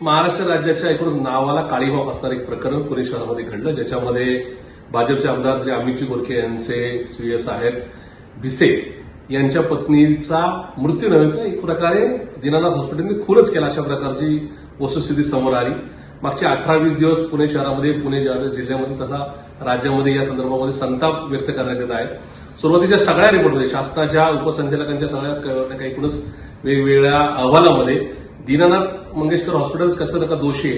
महाराष्ट्र राज्याच्या एकूणच नावाला काळीबाब असणारं एक प्रकरण पुणे शहरामध्ये घडलं ज्याच्यामध्ये भाजपचे आमदार श्री अमितजी गोरखे यांचे श्रेय साहेब भिसे यांच्या पत्नीचा मृत्यू नव्हे तर एक प्रकारे दीनानाथ हॉस्पिटलने खूनच केला अशा प्रकारची वस्तुस्थिती समोर आली. मागचे अठरा वीस दिवस पुणे शहरामध्ये पुणे जिल्ह्यामध्ये तथा राज्यामध्ये या संदर्भामध्ये संताप व्यक्त करण्यात येत आहे. सुरुवातीच्या सगळ्या रिपोर्टमध्ये शासनाच्या उपसंचालकांच्या सगळ्या एकूणच वेगवेगळ्या अहवालामध्ये दीनानाथ मंगेशकर हॉस्पिटल्स कसं नका दोषी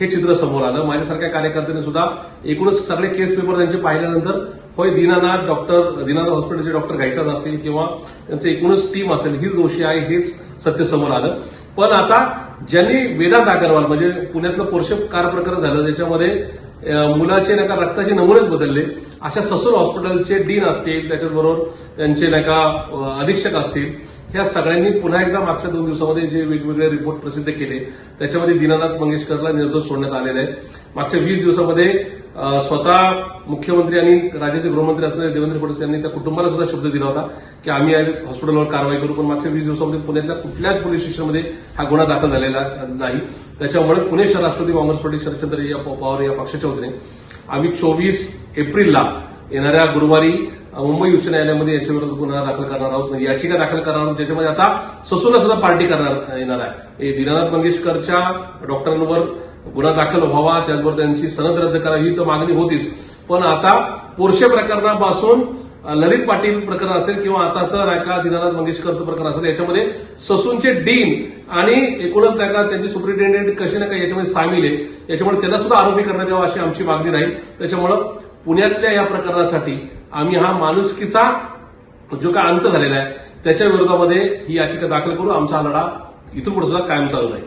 हे चित्र समोर आलं. माझ्यासारख्या कार्यकर्त्यांनी सुद्धा एकूणच सगळे केस पेपर त्यांचे पाहिल्यानंतर होय दीनानाथ डॉक्टर दीनानाथ हॉस्पिटलचे डॉक्टर गायसाद असतील किंवा त्यांचं एकूणच टीम असेल हीच दोषी आहे हेच सत्य समोर आलं. पण आता ज्यांनी वेदांत अगरवाल म्हणजे पुण्यातलं पोर्ष कार प्रकरण झालं ज्याच्यामध्ये मुलाचे नाही का रक्ताचे नमुनेच बदलले अशा ससूर हॉस्पिटलचे डीन असतील त्याच्याचबरोबर त्यांचे नाही का अधीक्षक असतील ह्या सगळ्यांनी पुन्हा एकदा मागच्या दोन दिवसामध्ये जे वेगवेगळे रिपोर्ट प्रसिद्ध केले त्याच्यामध्ये दीनानाथ मंगेशकरला निर्दोष सोडण्यात आलेले आहे. मागच्या वीस दिवसामध्ये स्वतः मुख्यमंत्री आणि राज्याचे गृहमंत्री असलेले देवेंद्र फडणवीस यांनी त्या कुटुंबाला सुद्धा शब्द दिला होता की आम्ही हॉस्पिटलवर कारवाई करू पण मागच्या वीस दिवसामध्ये पुण्यातल्या कुठल्याच पोलीस स्टेशनमध्ये हा गुन्हा दाखल झालेला नाही. त्याच्यामुळे पुणे शहर राष्ट्रवादी काँग्रेस पार्टी शरदचंद्र या पवार या पक्षाच्या वतीने आम्ही चोवीस एप्रिलला येणाऱ्या गुरुवारी मुंबई उच्च न्यायालयामध्ये याच्याविरोधात गुन्हा दाखल करणार आहोत. म्हणजे याचिका दाखल करणार आहोत. ज्याच्यामध्ये आता ससूला सुद्धा पार्टी करणार येणार आहे. हे दीनानाथ मंगेशकरच्या डॉक्टरांवर गुन्हा दाखल व्हावा त्याचबरोबर त्यांची सनद रद्द करावी ही तर मागणी होतीच. पण आता पोर्शे प्रकरणापासून ललित पाटील प्रकरण असेल किंवा आताचं रायका दीनानाथ मंगेशकरचं प्रकरण असेल याच्यामध्ये ससूनचे डीन आणि एकूणच रायका त्यांचे सुप्रिंटेंडेंट कसे नाही काही याच्यामध्ये सामील आहे याच्यामुळे त्यांना सुद्धा आरोपी करण्यात यावा अशी आमची मागणी राहील. त्याच्यामुळं पुण्यातल्या या प्रकरणासाठी आम्ही हा माणुसकीचा जो काय अंत झालेला आहे त्याच्या विरोधामध्ये ही याचिका दाखल करू. आमचा हा लढा इथून पुढे सुद्धा कायम चालू राहील.